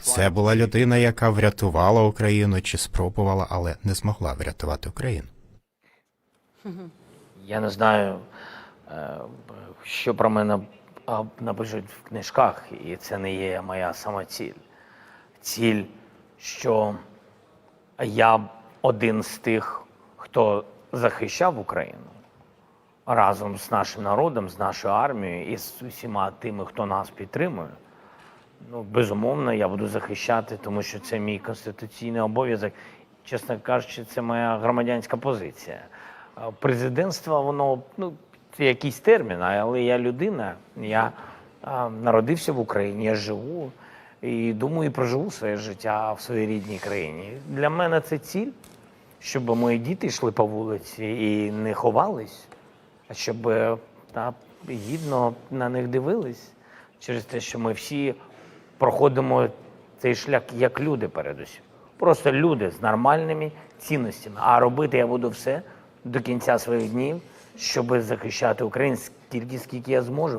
Це була людина, яка врятувала Україну чи спробувала, але не змогла врятувати Україну. Я не знаю, е, що про мене напишуть в книжках, і це не є моя самоціль. Ціль, що я один з тих, хто захищав Україну разом з нашим народом, з нашою армією і з усіма тими, хто нас підтримує. Ну, безумовно, я буду захищати, тому що це мій конституційний обов'язок. Чесно кажучи, це моя громадянська позиція. Президентство, воно ну, це якийсь термін, але я людина, я народився в Україні, я живу і думаю, і проживу своє життя в своїй рідній країні. Для мене це ціль, щоб мої діти йшли по вулиці і не ховались, а щоб е, та, гідно на них дивились через те, що ми всі проходимо цей шлях як люди передусім. Просто люди з нормальними цінностями. А робити я буду все до кінця своїх днів, щоб захищати Україну стільки, скільки я зможу.